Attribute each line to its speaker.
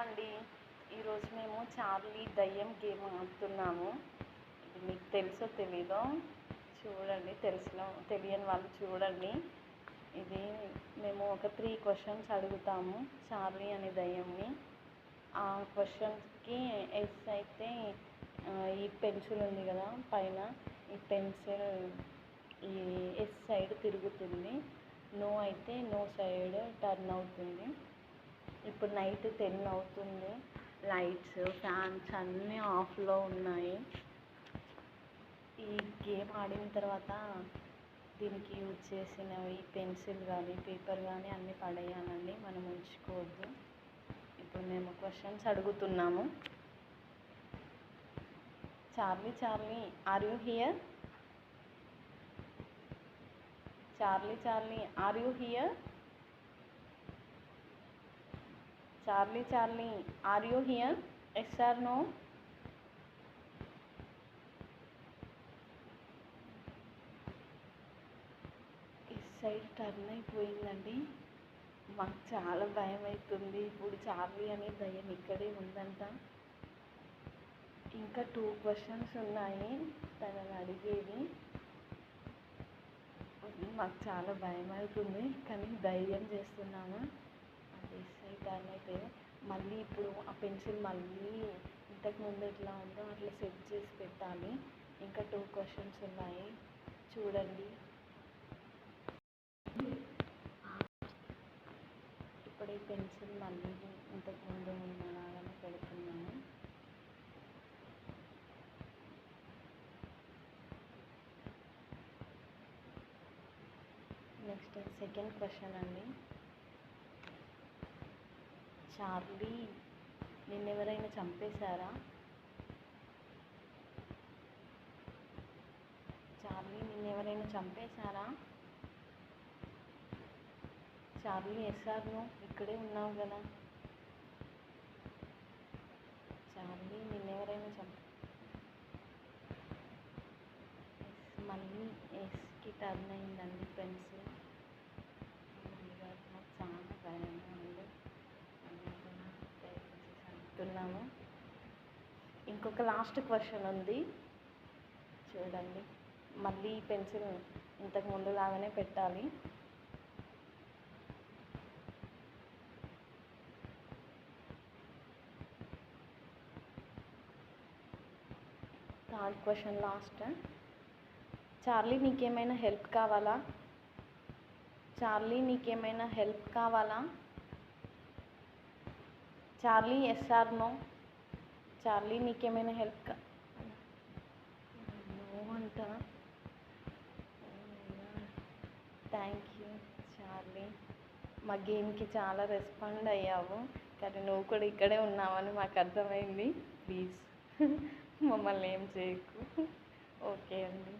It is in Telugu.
Speaker 1: అండి. ఈరోజు మేము చార్లీ దయ్యం గేమ్ ఆడుతున్నాము. ఇది మీకు తెలుసో తెలీదో చూడండి. తెలిసిన తెలియని వాళ్ళు చూడండి. ఇది మేము ఒక త్రీ క్వశ్చన్స్ అడుగుతాము చార్లీ అనే దయ్యంని. ఆ క్వశ్చన్స్కి ఎస్ అయితే ఈ పెన్సిల్ ఉంది కదా పైన. ఈ పెన్సిల్ ఈ ఎస్ సైడ్ తిరుగుతుంది. నో అయితే నో సైడ్ టర్న్ అవుతుంది. ఇప్పుడు నైట్ టెన్ అవుతుంది. లైట్స్ ఫ్యాన్స్ అన్నీ ఆఫ్లో ఉన్నాయి. ఈ గేమ్ ఆడిన తర్వాత దీనికి యూజ్ చేసినవి పెన్సిల్ కానీ పేపర్ కానీ అన్నీ పడేయాలండి. మనం ఉంచుకోవద్దు. ఇప్పుడు మేము క్వశ్చన్స్ అడుగుతున్నాము. Charlie Charlie are you here Charlie Charlie are you here Charlie Charlie are you here yes or no is side turn అయిపోయిందండి. మాకు చాలా భయం అవుతుంది. ఇప్పుడు చార్లీ అనే దయ్యం ఇక్కడే ఉందంట. ఇంకా టూ క్వశ్చన్స్ ఉన్నాయి. తనని అడిగేది. మాకు చాలా భయం అవుతుంది. కానీ ధైర్యం చేస్తున్నాము అది సైడ్ అయితే మళ్ళీ ఇప్పుడు ఆ పెన్సిల్ మళ్ళీ ఇంతకు ముందు ఎట్లా ఉందో అట్లా సెట్ చేసి పెట్టాలి. ఇంకా టూ క్వశ్చన్స్ ఉన్నాయి. చూడండి. ఇప్పుడు ఈ పెన్సిల్ మళ్ళీ ఇంతకు ముందు ఉన్నలాగానే పెడుతున్నాను. నెక్స్ట్ సెకండ్ క్వశ్చన్ అండి. చార్లీ నిన్నెవరైనా చంపేశారా? చార్లీ నిన్నెవరైనా చంపేశారా? చార్లీ ఎస్ఆర్ నువ్వు ఇక్కడే ఉన్నావు కదా. చార్లీ నిన్నెవరైనా చంప ఎస్ మళ్ళీ ఎస్కి టర్న్ అయిందండి పెన్సిల్ నాకు చాలా భయంగా ఉంది మళ్ళీ కూడా ప్రయత్నించి చేస్తున్నాము. ఇంకొక లాస్ట్ క్వశ్చన్ ఉంది. చూడండి. మళ్ళీ పెన్సిల్ ఇంతకు ముందు లాగానే పెట్టాలి. థర్డ్ క్వశ్చన్ లాస్ట్ చార్లీ నీకేమైనా హెల్ప్ కావాలా? చార్లీ నీకేమైనా హెల్ప్ కావాలా? Charlie yes or no Charlie నీకేమైనా హెల్ప్ నో అంట థ్యాంక్ యూ చార్లీ మా గేమ్కి చాలా రెస్పాండ్ అయ్యావు. కానీ నువ్వు కూడా ఇక్కడే ఉన్నావని మాకు అర్థమైంది. ప్లీజ్ మమ్మల్ని ఏం చేయకు. ఓకే అండి.